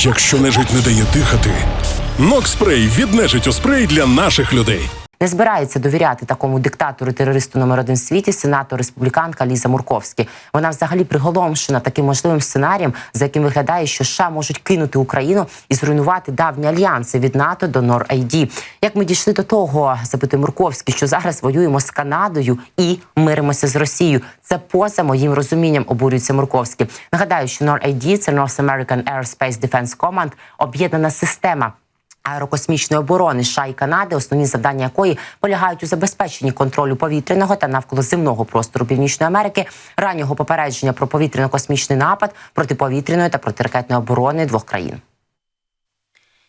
Якщо нежить не дає дихати, Нокспрей від у спрей для наших людей. Не збирається довіряти такому диктатору терористу номер один в світі, сенатор республіканка Ліза Мурковські. Вона взагалі приголомшена таким можливим сценарієм, за яким виглядає, що США можуть кинути Україну і зруйнувати давні альянси від НАТО до NORAD. Як ми дійшли до того, запитує Мурковський, що зараз воюємо з Канадою і миримося з Росією. Це поза моїм розумінням, обурюється Мурковський. Нагадаю, що NORAD – це North American Aerospace Defense Command, об'єднана система аерокосмічної оборони США і Канади, основні завдання якої полягають у забезпеченні контролю повітряного та навколоземного простору Північної Америки, раннього попередження про повітряно-космічний напад протиповітряної та протиракетної оборони двох країн.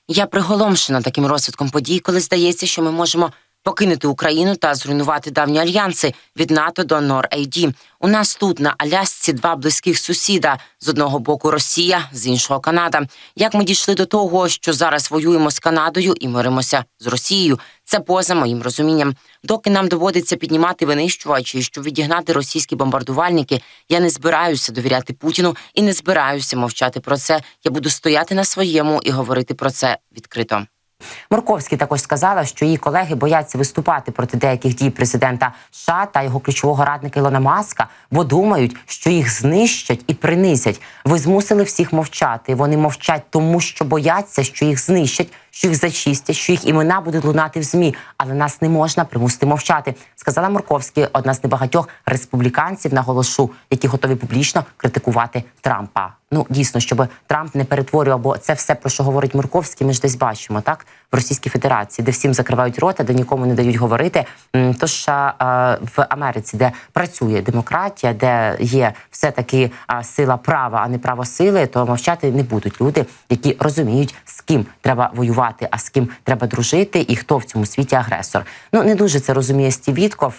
Я приголомшена таким розвитком подій, коли здається, що ми можемо покинути Україну та зруйнувати давні альянси від НАТО до NORAD. У нас тут на Алясці два близьких сусіда: з одного боку Росія, з іншого Канада. Як ми дійшли до того, що зараз воюємо з Канадою і миримося з Росією? Це поза моїм розумінням. Доки нам доводиться піднімати винищувачі, щоб відігнати російські бомбардувальники, я не збираюся довіряти Путіну і не збираюся мовчати про це. Я буду стояти на своєму і говорити про це відкрито. Морковський також сказала, що її колеги бояться виступати проти деяких дій президента США та його ключового радника Ілона Маска, бо думають, що їх знищать і принизять. Ви змусили всіх мовчати. Вони мовчать тому, що бояться, що їх знищать, що їх зачистять, що їх імена будуть лунати в змі. Але нас не можна примусити мовчати. Сказала Морковський, одна з небагатьох республіканців наголошу, які готові публічно критикувати Трампа. Ну дійсно, щоб Трамп не перетворював, бо це все про що говорить Мурковський. Ми ж десь бачимо так в Російській Федерації, де всім закривають рота, де нікому не дають говорити. Тож в Америці, де працює демократія, де є все таки сила права, а не право сили, то мовчати не будуть люди, які розуміють, з ким треба воювати, а з ким треба дружити, і хто в цьому світі агресор. Ну не дуже це розуміє Стів.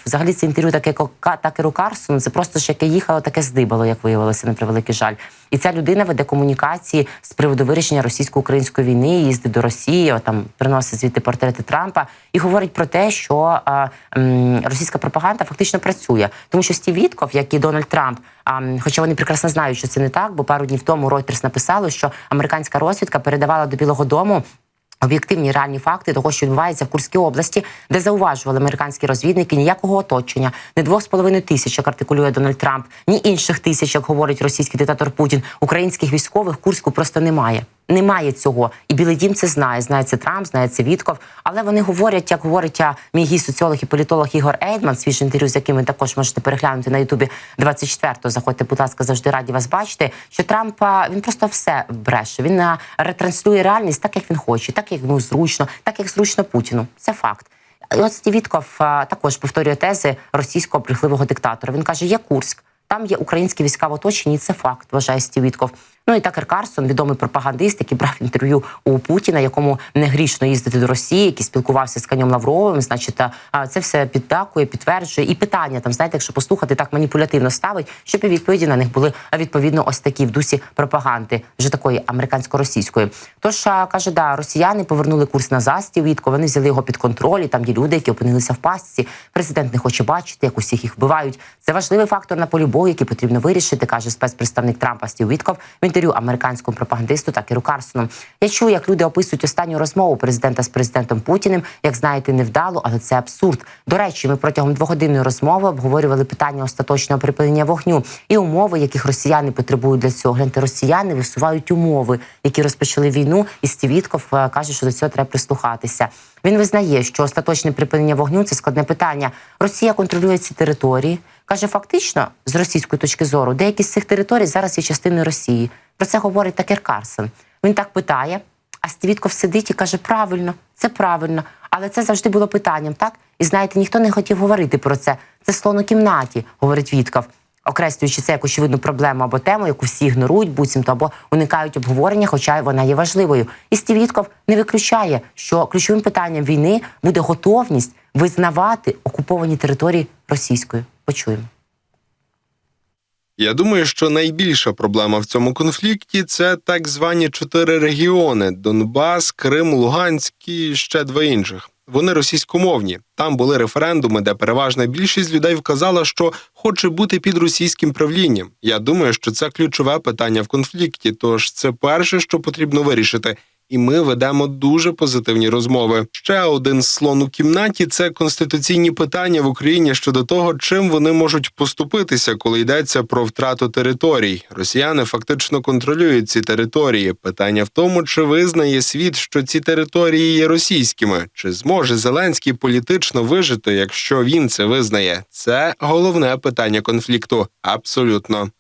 Взагалі це інтерв'ю таке Такеру Карсону. Це просто ж яке їхало, таке здибало, як виявилося на превеликий жаль. І ця людина веде комунікації з приводу вирішення російсько-української війни, їздить до Росії, там приносить звідти портрети Трампа і говорить про те, що а, російська пропаганда фактично працює, тому що Стів Вітков, як і Дональд Трамп, а, хоча вони прекрасно знають, що це не так, бо пару днів тому Reuters написало, що американська розвідка передавала до Білого Дому. Об'єктивні реальні факти того, що відбувається в Курській області, де зауважували американські розвідники ніякого оточення, не двох з половиною тисяч, як артикулює Дональд Трамп, ні інших тисяч, як говорить російський диктатор Путін. Українських військових Курську просто немає. Немає цього, і Білий Дім це знає. Знає це Трамп, знає це Вітков. Але вони говорять, як говорить мій гість соціолог і політолог Ігор Ейдман, свіже інтерв'ю, з яким ви також можете переглянути на Ютубі 24-го. Заходьте, будь ласка, завжди раді вас бачити. Що Трамп а, він просто все бреше. Він ретранслює реальність так, як він хоче, так як йому зручно, так як зручно Путіну. Це факт. І от Вітков також повторює тези російського брехливого диктатора. Він каже: є Курськ. Там є українські війська в оточенні, це факт, вважає Стів Вітков. Ну і Такер Карсон, відомий пропагандист, який брав інтерв'ю у Путіна, якому не грішно їздити до Росії, який спілкувався з Каньом Лавровим. Значить, це все підтакує, підтверджує. І питання там, знаєте, якщо послухати, так маніпулятивно ставить, щоб і відповіді на них були відповідно ось такі в дусі пропаганди, вже такої американсько-російської. Тож каже, да, росіяни повернули курс назад, Стів Вітко, вони взяли його під контроль. і Там є люди, які опинилися в пастці. Президент не хоче бачити, як усіх їх вбивають. Це важливий фактор на полі бою, який потрібно вирішити, каже спецпредставник Трампа Стів Вітков в інтерв'ю американському пропагандисту Такеру Карсону. Я чую, як люди описують останню розмову президента з президентом Путіним. Як знаєте, невдало, але це абсурд. До речі, ми протягом двогодинної розмови обговорювали питання остаточного припинення вогню і умови, яких росіяни потребують для цього. Гляньте, росіяни висувають умови, які розпочали війну, і Стів Вітков е, каже, що до цього треба прислухатися. Він визнає, що остаточне припинення вогню це складне питання. Росія контролює ці території. Каже, фактично, з російської точки зору, деякі з цих територій зараз є частиною Росії. Про це говорить Такер Карсон. Він так питає, а Стівітков сидить і каже: правильно, це правильно. Але це завжди було питанням, так? І знаєте, ніхто не хотів говорити про це. Це слон у кімнаті, говорить Вітков, окреслюючи це як очевидну проблему або тему, яку всі ігнорують, буцімто або уникають обговорення, хоча вона є важливою. І Стів не виключає, що ключовим питанням війни буде готовність визнавати окуповані території російською. Почуємо. Я думаю, що найбільша проблема в цьому конфлікті це так звані чотири регіони: Донбас, Крим, Луганськ і ще два інших. вони російськомовні. Там були референдуми, де переважна більшість людей вказала, що хоче бути під російським правлінням. Я думаю, що це ключове питання в конфлікті. Тож це перше, що потрібно вирішити. І ми ведемо дуже позитивні розмови. Ще один слон у кімнаті це конституційні питання в Україні щодо того, чим вони можуть поступитися, коли йдеться про втрату територій. Росіяни фактично контролюють ці території. Питання в тому, чи визнає світ, що ці території є російськими, чи зможе Зеленський політично вижити, якщо він це визнає. Це головне питання конфлікту. Абсолютно.